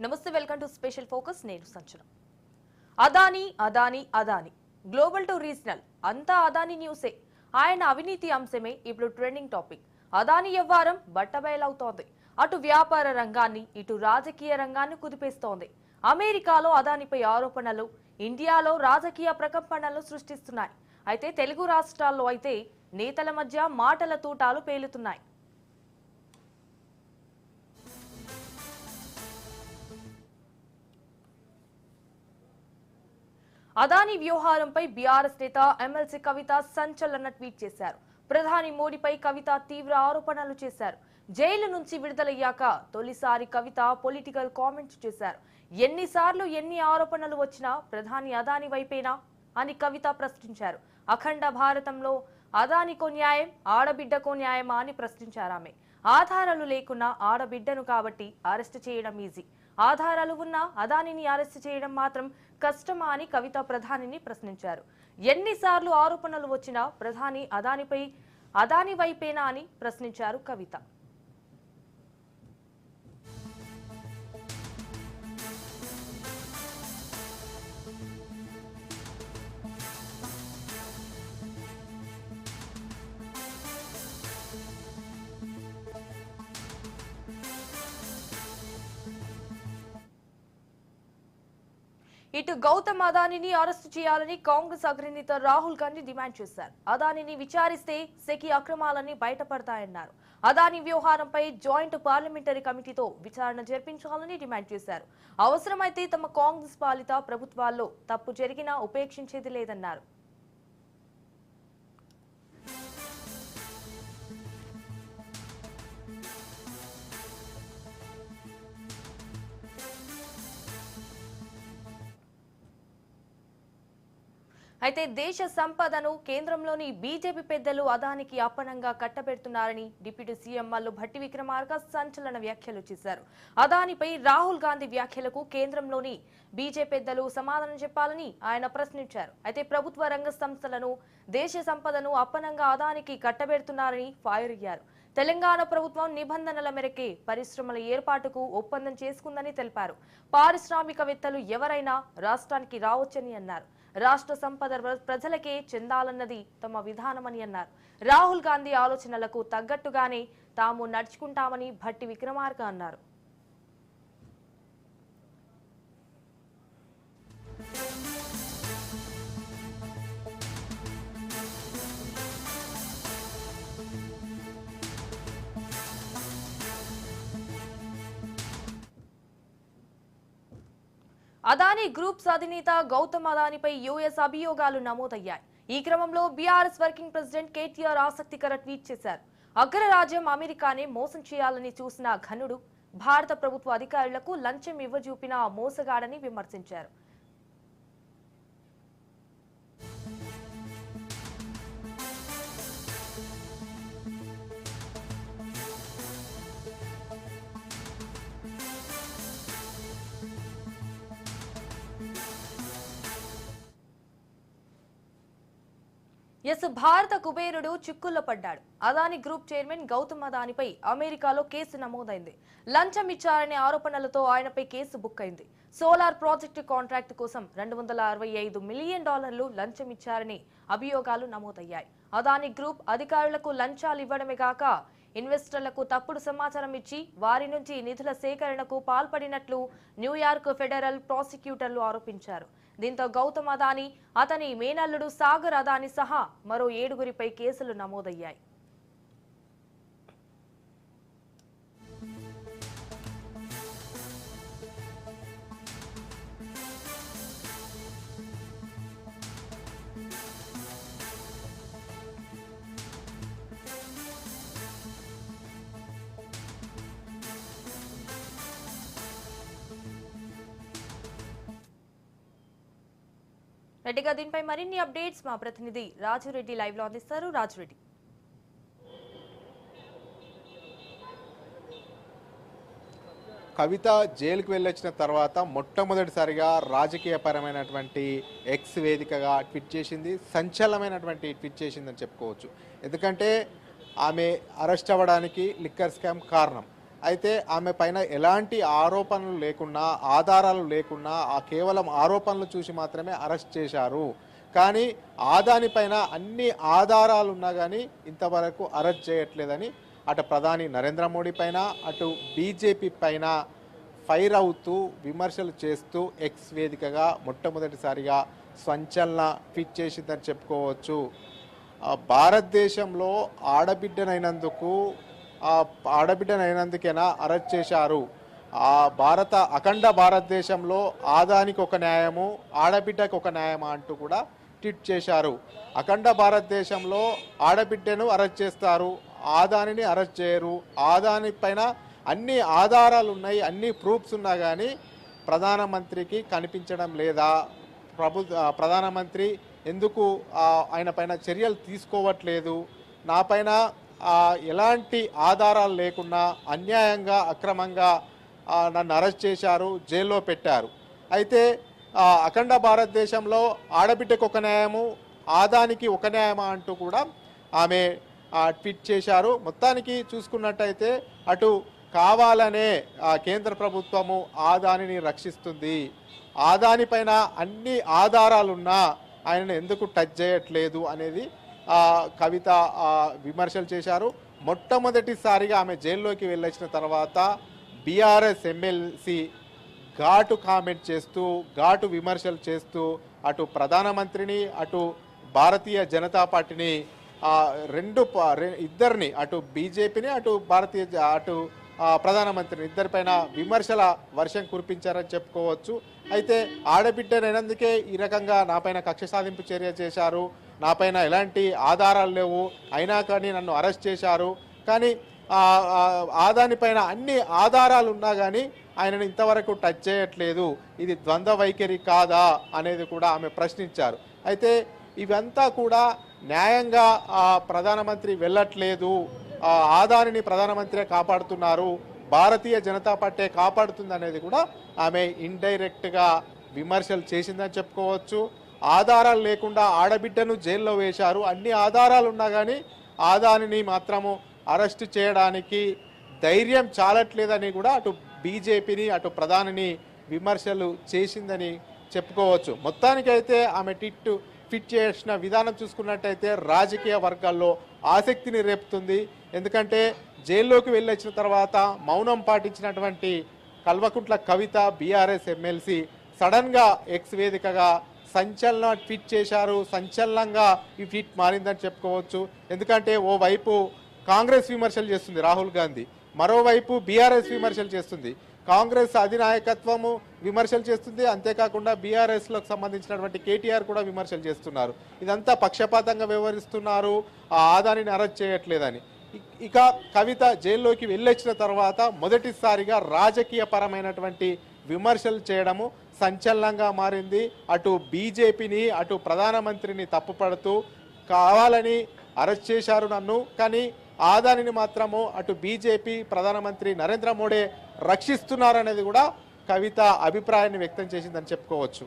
నమస్తే welcome to special focus. నేను సంచన. Adani Adani Adani. Global to regional. అంతా అదానీ న్యూసే. ఆయన అవినీతి అంశమే ఇప్పుడు ట్రెండింగ్ టాపిక్. అదానీ వ్యవహారం బట్టబయలవుతోంది. అటు వ్యాపార రంగాన్ని ఇటు రాజకీయ రంగాన్ని కుదిపేస్తోంది. అమెరికాలో అదానిపై ఆరోపణలు ఇండియాలో రాజకీయ ప్రకంపనలు సృష్టిస్తున్నాయి. అయితే తెలుగు రాష్ట్రాల్లో అయితే నేతల మధ్య మాటల తూటాలు పేలుతున్నాయి. అదానీ వ్యవహారంపై బీఆర్ఎస్ నేత ఎమ్మెల్సీ కవిత సంచలన ట్వీట్ చేశారు. ప్రధాని మోడీపై కవిత తీవ్ర ఆరోపణలు చేశారు. జైలు నుంచి విడుదలయ్యాక తొలిసారి కవిత పొలిటికల్ కామెంట్స్ చేశారు. ఎన్నిసార్లు ఎన్ని ఆరోపణలు వచ్చినా ప్రధాని అదాని వైపేనా అని కవిత ప్రశ్నించారు. అఖండ భారతంలో అదానికో న్యాయం ఆడబిడ్డకో న్యాయమా అని ప్రశ్నించారు ఆమె ఆధారాలు లేకున్నా ఆడబిడ్డను కాబట్టి అరెస్ట్ చేయడం ఈజీ. ఆధారాలు ఉన్నా అదానిని అరెస్ట్ చేయడం మాత్రం కష్టమా అని కవిత ప్రధానిని ప్రశ్నించారు. ఎన్నిసార్లు ఆరోపణలు వచ్చినా ప్రధాని అదానిపై అదాని వైపేనా అని ప్రశ్నించారు కవిత. ఇటు గౌతమ్ అదానిని అరెస్టు చేయాలని కాంగ్రెస్ అగ్రనేత రాహుల్ గాంధీ డిమాండ్ చేశారు. అదానిని విచారిస్తే సెకి అక్రమాలన్నీ బయటపడతాయన్నారు. అదాని వ్యవహారంపై జాయింట్ పార్లమెంటరీ కమిటీతో విచారణ జరిపించాలని డిమాండ్ చేశారు. అవసరమైతే తమ కాంగ్రెస్ పాలిత ప్రభుత్వాల్లో తప్పు జరిగినా ఉపేక్షించేది లేదన్నారు. అయితే దేశ సంపదను కేంద్రంలోని బీజేపీ పెద్దలు అదానికి అప్పనంగా కట్టబెడుతున్నారని డిప్యూటీ సీఎం మల్లు భట్టి విక్రమార్క సంచలన వ్యాఖ్యలు చేశారు. అదానిపై రాహుల్ గాంధీ వ్యాఖ్యలకు కేంద్రంలోని బీజేపీ పెద్దలు సమాధానం చెప్పాలని ఆయన ప్రశ్నించారు. అయితే ప్రభుత్వ రంగ సంస్థలను దేశ సంపదను అప్పనంగా అదానికి కట్టబెడుతున్నారని ఫైర్ అయ్యారు. తెలంగాణ ప్రభుత్వం నిబంధనల మేరకే పరిశ్రమల ఏర్పాటుకు ఒప్పందం చేసుకుందని తెలిపారు. పారిశ్రామికవేత్తలు ఎవరైనా రాష్ట్రానికి రావచ్చని అన్నారు. రాష్ట్ర సంపద ప్రజలకే చెందాలన్నది తమ విధానమని అన్నారు. రాహుల్ గాంధీ ఆలోచనలకు తగ్గట్టుగానే తాము నడుచుకుంటామని భట్టి విక్రమార్క అన్నారు. అదానీ గ్రూప్స్ అధినేత గౌతమ్ అదానిపై యుఎస్ అభియోగాలు నమోదయ్యాయి. ఈ క్రమంలో బీఆర్ఎస్ వర్కింగ్ ప్రెసిడెంట్ కేటీఆర్ ఆసక్తికర ట్వీట్ చేశారు. అగ్రరాజ్యం అమెరికానే మోసం చేయాలని చూసిన ఘనుడు భారత ప్రభుత్వ అధికారులకు లంచం ఇవ్వజూపిన మోసగాడని విమర్శించారు. ఎస్ భారత కుబేరుడు చిక్కుల్లో పడ్డాడు. అదాని గ్రూప్ చైర్మన్ గౌతమ్ అదానిపై అమెరికాలో కేసు నమోదైంది. లంచం ఇచ్చారనే ఆరోపణలతో ఆయనపై కేసు బుక్ అయింది. సోలార్ ప్రాజెక్టు కాంట్రాక్ట్ కోసం రెండు వందల అరవై ఐదు మిలియన్ డాలర్లు లంచం ఇచ్చారని అభియోగాలు నమోదయ్యాయి. అదాని గ్రూప్ అధికారులకు లంచాలు ఇవ్వడమే కాక ఇన్వెస్టర్లకు తప్పుడు సమాచారం ఇచ్చి వారి నుంచి నిధుల సేకరణకు పాల్పడినట్లు న్యూయార్క్ ఫెడరల్ ప్రాసిక్యూటర్లు ఆరోపించారు. దీంతో గౌతమ్ అదాని అతని మేనల్లుడు సాగర్ అదాని సహా మరో ఏడుగురిపై కేసులు నమోదయ్యాయి. రెడ్డిగా దీనిపై మరిన్ని అప్డేట్స్ మా ప్రతినిధి రాజురెడ్డి లైవ్లో అందిస్తారు. రాజురెడ్డి. కవిత జైలుకు వెళ్ళొచ్చిన తర్వాత మొట్టమొదటిసారిగా రాజకీయపరమైనటువంటి ఎక్స్ వేదికగా ట్వీట్ చేసింది. సంచలనమైనటువంటి ట్వీట్ చేసిందని చెప్పుకోవచ్చు. ఎందుకంటే ఆమె అరెస్ట్ అవ్వడానికి లిక్కర్ స్కామ్ కారణం. అయితే ఆమె పైన ఎలాంటి ఆరోపణలు లేకున్నా ఆధారాలు లేకున్నా ఆ కేవలం ఆరోపణలు చూసి మాత్రమే అరెస్ట్ చేశారు. కానీ ఆదాని పైన అన్ని ఆధారాలు ఉన్నా కానీ ఇంతవరకు అరెస్ట్ చేయట్లేదని అటు ప్రధాని నరేంద్ర మోడీ పైన అటు బీజేపీ పైన ఫైర్ అవుతూ విమర్శలు చేస్తూ ఎక్స్ వేదికగా మొట్టమొదటిసారిగా సంచలన ట్వీట్ చేసిందని చెప్పుకోవచ్చు. ఆ భారతదేశంలో ఆడబిడ్డనైనందుకు ఆడబిడ్డనైనందుకేనా అరెస్ట్ చేశారు. ఆ భారత అఖండ భారతదేశంలో ఆదానికి ఒక న్యాయము ఆడబిడ్డకు ఒక న్యాయమా అంటూ కూడా ట్వీట్ చేశారు. అఖండ భారతదేశంలో ఆడబిడ్డను అరెస్ట్ చేస్తారు ఆదానిని అరెస్ట్ చేయరు. ఆదాని పైన అన్ని ఆధారాలు ఉన్నాయి అన్ని ప్రూఫ్స్ ఉన్నా కానీ ప్రధానమంత్రికి కనిపించడం లేదా ప్రభు ప్రధానమంత్రి ఎందుకు ఆయన పైన చర్యలు తీసుకోవట్లేదు నా పైన ఎలాంటి ఆధారాలు లేకుండా అన్యాయంగా అక్రమంగా నన్ను అరెస్ట్ చేశారు జైల్లో పెట్టారు. అయితే అఖండ భారతదేశంలో ఆడబిడ్డకు ఒక న్యాయము ఆదానికి ఒక న్యాయమా అంటూ కూడా ఆమె ట్వీట్ చేశారు. మొత్తానికి చూసుకున్నట్టయితే అటు కావాలనే కేంద్ర ప్రభుత్వము ఆదానిని రక్షిస్తుంది. ఆదానిపైన అన్ని ఆధారాలున్నా ఆయనను ఎందుకు టచ్ చేయట్లేదు అనేది కవిత విమర్శలు చేశారు. మొట్టమొదటిసారిగా ఆమె జైల్లోకి వెళ్ళొచ్చిన తర్వాత బీఆర్ఎస్ ఎమ్మెల్సీ ఘాటు కామెంట్ చేస్తూ ఘాటు విమర్శలు చేస్తూ అటు ప్రధానమంత్రిని అటు భారతీయ జనతా పార్టీని రెండు ఇద్దరిని అటు బీజేపీని అటు భారతీయ జ- అటు ప్రధానమంత్రిని ఇద్దరిపైన విమర్శల వర్షం కురిపించారని చెప్పుకోవచ్చు. అయితే ఆడబిడ్డనైనందుకే ఈ రకంగా నాపైన కక్ష సాధింపు చర్య చేశారు. నాపైన ఎలాంటి ఆధారాలు లేవు. అయినా కానీ నన్ను అరెస్ట్ చేశారు. కానీ ఆదానిపైన ఆదాని పైన అన్ని ఆధారాలు ఉన్నా కానీ ఆయనను ఇంతవరకు టచ్ చేయట్లేదు. ఇది ద్వంద్వ వైఖరి కాదా అనేది కూడా ఆమె ప్రశ్నించారు. అయితే ఇవంతా కూడా న్యాయంగా ఆ, ప్రధానమంత్రి వెళ్ళట్లేదు. ఆ, ఆదానిని ప్రధానమంత్రి కాపాడుతున్నారు. భారతీయ జనతా పార్టీ కాపాడుతుంది అనేది కూడా ఆమె ఇండైరెక్ట్గా విమర్శలు చేసిందని చెప్పుకోవచ్చు. ఆధారాలు లేకుండా ఆడబిడ్డను జైల్లో వేశారు. అన్ని ఆధారాలు ఉన్నా కానీ ఆదానిని మాత్రము అరెస్ట్ చేయడానికి ధైర్యం చాలట్లేదని కూడా అటు బీజేపీని అటు ప్రధానిని విమర్శలు చేసిందని చెప్పుకోవచ్చు. మొత్తానికైతే ఆమె టిట్ ఫిట్ చేసిన విధానం చూసుకున్నట్టయితే రాజకీయ వర్గాల్లో ఆసక్తిని రేపుతుంది. ఎందుకంటే జైల్లోకి వెళ్ళొచ్చిన తర్వాత మౌనం పాటించినటువంటి కల్వకుంట్ల కవిత బీఆర్ఎస్ ఎమ్మెల్సీ సడన్గా ఎక్స్ వేదికగా సంచలన ట్వీట్ చేశారు. సంచలనంగా ఈ ట్వీట్ మారిందని చెప్పుకోవచ్చు. ఎందుకంటే ఓవైపు కాంగ్రెస్ విమర్శలు చేస్తుంది రాహుల్ గాంధీ. మరోవైపు బీఆర్ఎస్ విమర్శలు చేస్తుంది. కాంగ్రెస్ అధినాయకత్వము విమర్శలు చేస్తుంది. అంతేకాకుండా బీఆర్ఎస్లకు సంబంధించినటువంటి కేటీఆర్ కూడా విమర్శలు చేస్తున్నారు. ఇదంతా పక్షపాతంగా వ్యవహరిస్తున్నారు. ఆ ఆదానిని అరెస్ట్ చేయట్లేదని. ఇక కవిత జైల్లోకి వెళ్ళొచ్చిన తర్వాత మొదటిసారిగా రాజకీయ పరమైనటువంటి విమర్శలు చేయడము సంచలనంగా మారింది. అటు బీజేపీని అటు ప్రధానమంత్రిని తప్పుపడుతూ కావాలని అరెస్ట్ చేశారు నన్ను. కానీ ఆదానిని మాత్రము అటు బీజేపీ ప్రధానమంత్రి నరేంద్ర మోడీ రక్షిస్తున్నారనేది కూడా కవిత అభిప్రాయాన్ని వ్యక్తం చేసిందని చెప్పుకోవచ్చు.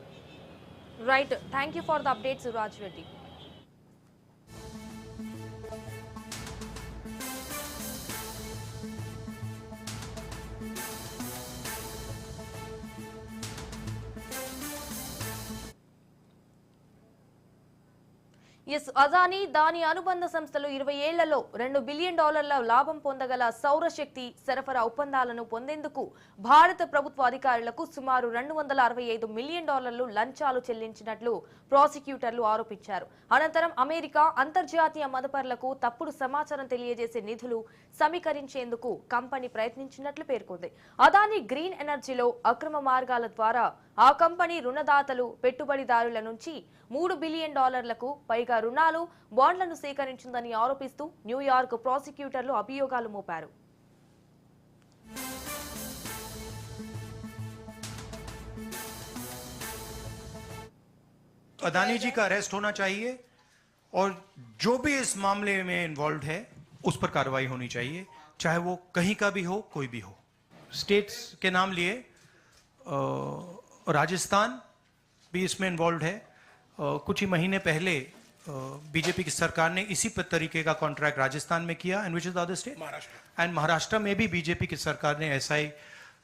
Right thank you for the updates Raj Reddy yes Adani దాని అనుబంధ సంస్థలు ఇరవై ఏళ్ళలో రెండు బిలియన్ డాలర్ల లాభం పొందగల సౌరశక్తి సరఫరా ఒప్పందాలను పొందేందుకు భారత ప్రభుత్వ అధికారులకు సుమారు రెండు వందల అరవై ఐదు మిలియన్ డాలర్లు లంచాలు చెల్లించినట్లు ప్రాసిక్యూటర్లు ఆరోపించారు. అనంతరం అమెరికా అంతర్జాతీయ మదపర్లకు తప్పుడు సమాచారం తెలియజేసే నిధులు సమీకరించేందుకు కంపెనీ ప్రయత్నించినట్లు పేర్కొంది. అదానీ గ్రీన్ ఎనర్జీలో అక్రమ మార్గాల ద్వారా ఆ కంపెనీ రుణదాతలు పెట్టుబడిదారుల నుంచి మూడు బిలియన్ డాలర్లకు పైగా రుణాలు బాండ్లను సేకరించిందని ఆరోపిస్తూ న్యూయార్క్ ప్రాసిక్యూటర్లు అభియోగాలు మోపారు अदानी जी का अरेस्ट होना चाहिए और जो भी इस मामले में इन्वॉल्व है उस पर कार्रवाई होनी चाहिए चाहे वो कहीं का भी हो कोई भी हो स्टेट्स के नाम लिए अ, राजस्थान भी इसमें इन्वॉल्व है। कुछ ही महीने पहले बीजेपी की सरकार ने इसी तरीके का कॉन्ट्रैक्ट राजस्थान में किया and which is other state Maharashtra. And Maharashtra में भी बीजेपी की सरकार ने ऐसा ही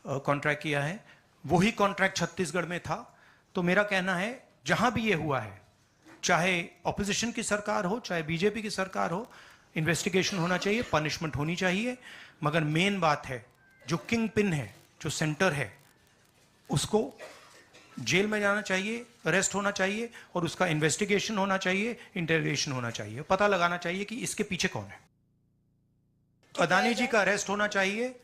कॉन्ट्रैक्ट किया है। वही कॉन्ट्रैक्ट छत्तीसगढ़ में था। तो मेरा कहना है जहाँ भी ये हुआ है चाहे ऑपोजिशन की सरकार हो चाहे बीजेपी की सरकार हो इन्वेस्टिगेशन होना चाहिए पनिशमेंट होनी चाहिए। मगर मेन बात है जो किंग पिन है जो सेंटर है उसको जेल में जाना चाहिए अरेस्ट होना चाहिए और उसका इन्वेस्टिगेशन होना चाहिए इंटरोगेशन होना चाहिए। पता लगाना चाहिए कि इसके पीछे कौन है। अदानी जी का अरेस्ट होना चाहिए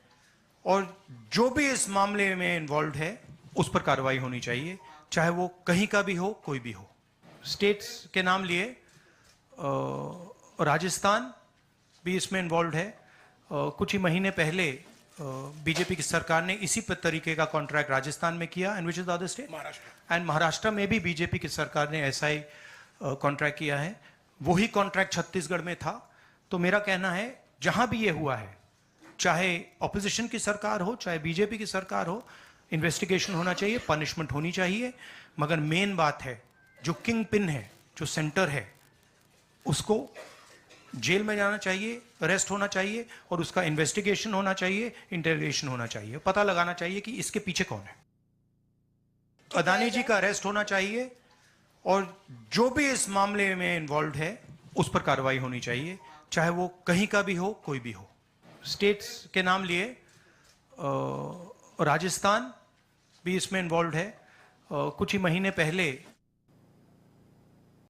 और जो भी इस मामले में इन्वॉल्व है उस पर कार्रवाई होनी चाहिए चाहे वो कहीं का भी हो कोई भी हो। स्टेट्स के नाम लिए राजस्थान भी इसमें इन्वॉल्व है। कुछ ही महीने पहले बीजेपी की सरकार ने इसी तरीके का कॉन्ट्रैक्ट राजस्थान में किया and which is other state and Maharashtra. में भी बीजेपी की सरकार ने ऐसा ही कॉन्ट्रैक्ट किया है। वही कॉन्ट्रैक्ट छत्तीसगढ़ में था। तो मेरा कहना है जहाँ भी ये हुआ है चाहे ऑपोजिशन की सरकार हो चाहे बीजेपी की सरकार हो इन्वेस्टिगेशन होना चाहिए पनिशमेंट होनी चाहिए। मगर मेन बात है जो किंग पिन है जो सेंटर है उसको जेल में जाना चाहिए अरेस्ट होना चाहिए और उसका इन्वेस्टिगेशन होना चाहिए इंटरोगेशन होना चाहिए। पता लगाना चाहिए कि इसके पीछे कौन है। अदानी जी का अरेस्ट होना चाहिए और जो भी इस मामले में इन्वॉल्व है उस पर कार्रवाई होनी चाहिए चाहे वो कहीं का भी हो कोई भी हो। स्टेट्स के नाम लिए राजस्थान भी इसमें इन्वॉल्व है। कुछ ही महीने पहले